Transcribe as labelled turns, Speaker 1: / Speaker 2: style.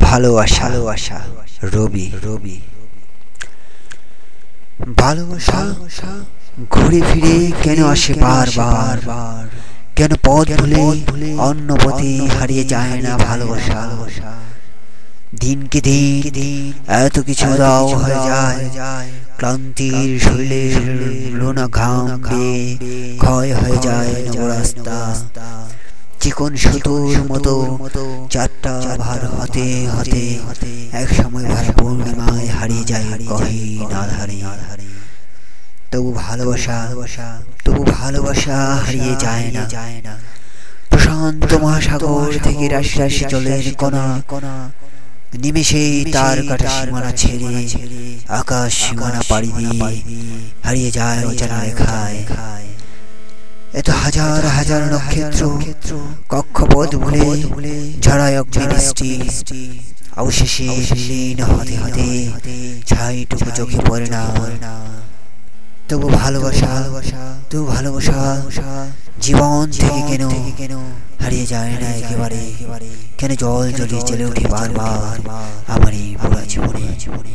Speaker 1: ভালোবাসা। ভালোবাসা রবি রবি। ভালোবাসা ঘুরে ফিরে কেন আসে বারবার? কেন পথ ভুলে অন্য পথে হারিয়ে যায় না ভালোবাসা? দিনকে দিন এত কিছু দাও হয়ে যায়। ক্লান্তির শরীরের লোনা ঘাম ক্ষয় হয়ে যায় নবরাস্তা চিকন সুতোর মতো চারটা ভার হতে হতে এক সময় ভার পূর্ণিমায় হারিয়ে যায় গহীন আধারে তবু ভালোবাসা তবু ভালোবাসা হারিয়ে যায় না। যায় না প্রশান্ত মহাসাগর থেকে রাশি রাশি জলের কণা কণা নিমেষে তার কাটা সীমানা ছেড়ে আকাশ সীমানা পাড়ি দিয়ে হারিয়ে যায় অজানা রেখায়। এত হাজার হাজার নক্ষত্র কক্ষপথ ভুলে ঝড়ায় অগ্নিষ্টি অবশেষে লীন হতে হতে ছাইটুকু চোখে পড়ে না। তবু ভালোবাসা তবু ভালোবাসা জীবন থেকে কেন কেন হারিয়ে যায় না একেবারে? কেন জল জলে চলে উঠে বারবার? আমার এই পুরা জীবনে জীবনে